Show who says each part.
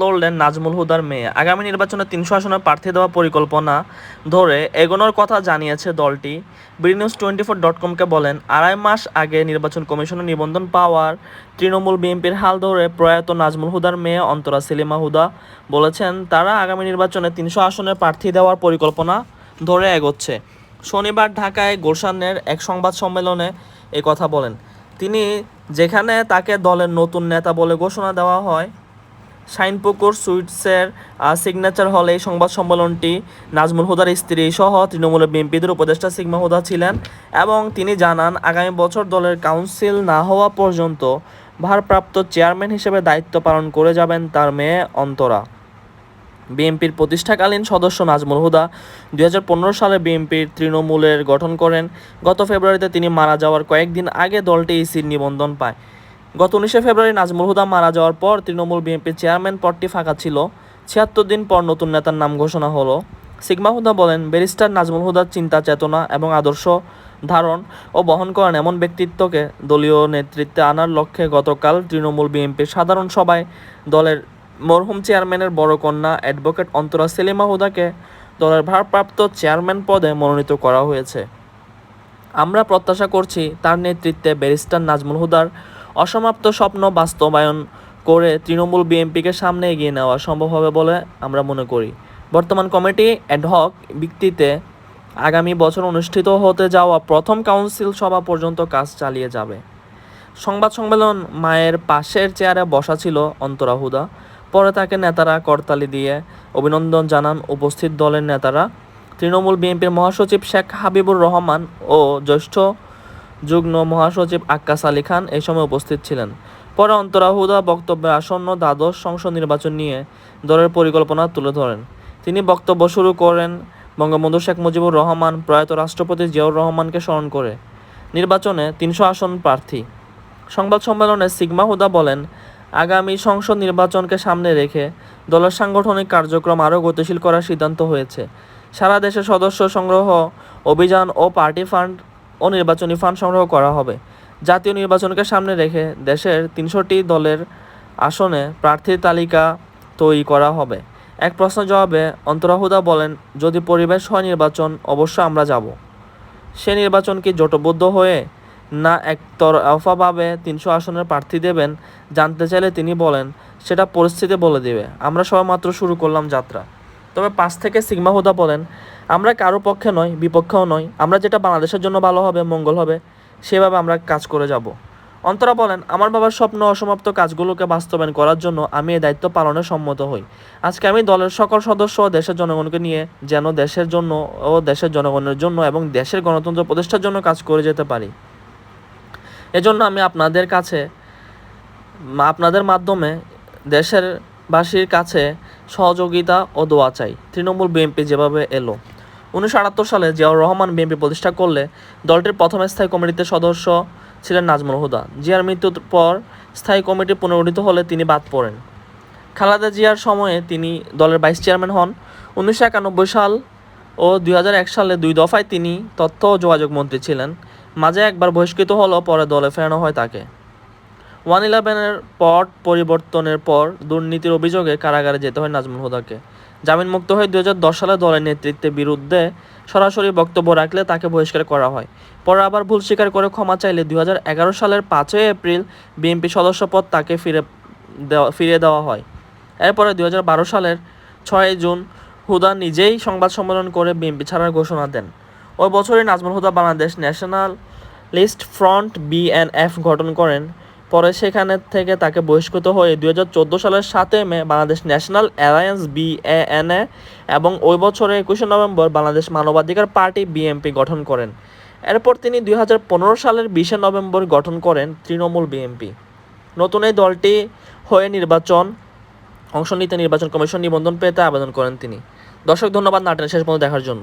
Speaker 1: লড়লেন নাজমুল হুদার মেয়ে। আগামী নির্বাচনে তিনশো আসনে প্রার্থী দেওয়ার পরিকল্পনা ধরে এগোনোর কথা জানিয়েছে দলটি। বিডিনিউজ টোয়েন্টি ফোর ডট কমকে বলেন, আড়াই মাস আগে নির্বাচন কমিশনের নিবন্ধন পাওয়ার তৃণমূল বিএনপির হাল ধরে প্রয়াত নাজমুল হুদার মেয়ে অন্তরা সেলিমা হুদা বলেছেন, তারা আগামী নির্বাচনে তিনশো আসনে প্রার্থী দেওয়ার পরিকল্পনা ধরে এগোচ্ছে। শনিবার ঢাকায় গুলশানের এক সংবাদ সম্মেলনে এই কথা বলেন। তিনি, যেখানে তাকে দলের নতুন নেতা বলে ঘোষণা দেওয়া হয় শাইনপুকুর সুইটসের সিগনেচার হলে এই সংবাদ সম্মেলনটি নাজমুল হুদার স্ত্রী সহ তৃণমূলের বিএনপিদের উপদেষ্টা সিগমা হুদা ছিলেন এবং তিনি জানান, আগামী বছর দলের কাউন্সিল না হওয়া পর্যন্ত ভারপ্রাপ্ত চেয়ারম্যান হিসেবে দায়িত্ব পালন করে যাবেন তার মেয়ে অন্তরা। বিএনপির প্রতিষ্ঠাকালীন সদস্য নাজমুল হুদা দুই হাজার পনেরো সালে বিএনপির তৃণমূলের গঠন করেন। গত ফেব্রুয়ারিতে তিনি মারা যাওয়ার কয়েকদিন আগে দলটি ইসির নিবন্ধন পায়। গত উনিশে ফেব্রুয়ারি নাজমুল হুদা মারা যাওয়ার পর তৃণমূল বিএনপির চেয়ারম্যান পদটি ফাঁকা ছিল। ছিয়াত্তর দিন পর নতুন নেতার নাম ঘোষণা হলো। সিগমা হুদা বলেন, ব্যারিস্টার নাজমুল হুদার চিন্তা, চেতনা এবং আদর্শ ধারণ ও বহন করেন এমন ব্যক্তিত্বকে দলীয় নেতৃত্বে আনার লক্ষ্যে গতকাল তৃণমূল বিএনপির সাধারণ সভায় দলের মরহুম চেয়ারম্যানের বড় কন্যা অ্যাডভোকেট অন্তরা সেলিমা হুদাকে দলের ভারপ্রাপ্ত চেয়ারম্যান পদে মনোনীত করা হয়েছে। আমরা প্রত্যাশা করছি তার নেতৃত্বে ব্যারিস্টার নাজমুল হুদার অসমাপ্ত স্বপ্ন বাস্তবায়ন করে তৃণমূল বিএনপিকে সামনে এগিয়ে নেওয়া সম্ভব হবে বলে আমরা মনে করি। বর্তমান কমিটি অ্যাডহক ভিত্তিতে আগামী বছর অনুষ্ঠিত হতে যাওয়া প্রথম কাউন্সিল সভা পর্যন্ত কাজ চালিয়ে যাবে। সংবাদ সম্মেলন মায়ের পাশের চেয়ারে বসা ছিল অন্তরাহুদা পরে তাকে নেতারা করতালি দিয়ে অভিনন্দন জানান উপস্থিত দলের নেতারা। তৃণমূল বিএনপির মহাসচিব শেখ হাবিবুর রহমান ও জ্যেষ্ঠ যুগ্ম মহাসচিব আক্কাস আলী খান এই সময় উপস্থিত ছিলেন। পরে অন্তরাহুদা বক্তব্যে আসন্ন দ্বাদশ সংসদ নির্বাচন নিয়ে দলের পরিকল্পনা তুলে ধরেন। তিনি বক্তব্য শুরু করেন, বঙ্গবন্ধু শেখ মুজিবুর রহমান প্রয়াত রাষ্ট্রপতি জিয়াউর রহমানকে স্মরণ করে। নির্বাচনে তিনশো আসন প্রার্থী। সংবাদ সম্মেলনে সিগমা হুদা বলেন, আগামী সংসদ নির্বাচনকে সামনে রেখে দলের সাংগঠনিক কার্যক্রম আরও গতিশীল করার সিদ্ধান্ত হয়েছে। সারা দেশে সদস্য সংগ্রহ, অভিযান ও পার্টি ফান্ড ও নির্বাচনী ফান্ড সংগ্রহ করা হবে। জাতীয় নির্বাচনকে সামনে রেখে দেশের তিনশোটি দলের আসনে প্রার্থীর তালিকা তৈরি করা হবে। এক প্রশ্ন জবাবে অন্তরাহুদা বলেন, যদি পরিবেশ হয় নির্বাচন, অবশ্য আমরা যাব। সে নির্বাচন কি জোটবদ্ধ হয়ে না একতরফাভাবে তিনশো আসনের প্রার্থী দেবেন? জানতে চাইলে তিনি বলেন, সেটা পরিস্থিতি বলে দেবে। আমরা সবাই মাত্র শুরু করলাম যাত্রা। তবে পাঁচ থেকে সিগমা হুদা বলেন, আমরা কারও পক্ষে নয় বিপক্ষেও নয় আমরা যেটা বাংলাদেশের জন্য ভালো হবে, মঙ্গল হবে, সেভাবে আমরা কাজ করে যাব। অন্তরা বলেন, আমার বাবার স্বপ্ন অসমাপ্ত কাজগুলোকে বাস্তবায়ন করার জন্য আমি এই দায়িত্ব পালনে সম্মত হই। আজকে আমি দলের সকল সদস্য ও দেশের জনগণকে নিয়ে যেন দেশের জন্য ও দেশের জনগণের জন্য এবং দেশের গণতন্ত্র প্রতিষ্ঠার জন্য কাজ করে যেতে পারি। এজন্য আমি আপনাদের কাছে, আপনাদের মাধ্যমে দেশের বাসীর কাছে সহযোগিতা ও দোয়া চাই। তৃণমূল বিএনপি যেভাবে এলো। উনিশশো আটাত্তর সালে জিয়াউর রহমান বিএনপি প্রতিষ্ঠা করলে দলটির প্রথম স্থায়ী কমিটিতে সদস্য ছিলেন নাজমুল হুদা। জিয়ার মৃত্যুর পর স্থায়ী কমিটি পুনর্গঠিত হলে তিনি বাদ পড়েন। খালেদা জিয়ার সময়ে তিনি দলের ভাইস চেয়ারম্যান হন। উনিশশো একানব্বই সাল ও দুই হাজার এক সালে দুই দফায় তিনি তথ্য ও যোগাযোগ মন্ত্রী ছিলেন। মাঝে একবার বহিষ্কৃত হলেও পরে দলে ফেরানো হয় তাকে। ওয়ান ইলেভেনের পট পরিবর্তনের পর দুর্নীতির অভিযোগে কারাগারে যেতে হয় নাজমুল হুদাকে। জামিনমুক্ত হয়ে দুই হাজার দশ সালে দলের নেতৃত্বের বিরুদ্ধে সরাসরি বক্তব্য রাখলে তাকে বহিষ্কার করা হয়। পরে আবার ভুল স্বীকার করে ক্ষমা চাইলে দুই হাজার এগারো সালের পাঁচই এপ্রিল বিএনপি সদস্যপদ তাকে ফিরে দেওয়া, ফিরিয়ে দেওয়া হয়। এরপরে দুই হাজার বারো সালের ছয় জুন হুদা নিজেই সংবাদ সম্মেলন করে বিএনপি ছাড়ার ঘোষণা দেন। ওই বছরই Nazmul Huda Bangladesh national list front BNF গঠন করেন। পরে সেখানে থেকে তাকে বহিষ্কৃত হয়ে দুই হাজার চোদ্দ সালের সাতই মে বাংলাদেশ ন্যাশনাল অ্যালায়েন্স বিএএনএ এবং ওই বছরের একুশে নভেম্বর বাংলাদেশ মানবাধিকার পার্টি বিএমপি গঠন করেন। এরপর তিনি দুই হাজার পনেরো সালের বিশে নভেম্বর গঠন করেন তৃণমূল বিএমপি নতুন এই দলটি হয়ে নির্বাচন, অংশ নিতে নির্বাচন কমিশন নিবন্ধন পেতে আবেদন করেন তিনি। দর্শক, ধন্যবাদ। নাটের শেষ পর্যন্ত দেখার জন্য।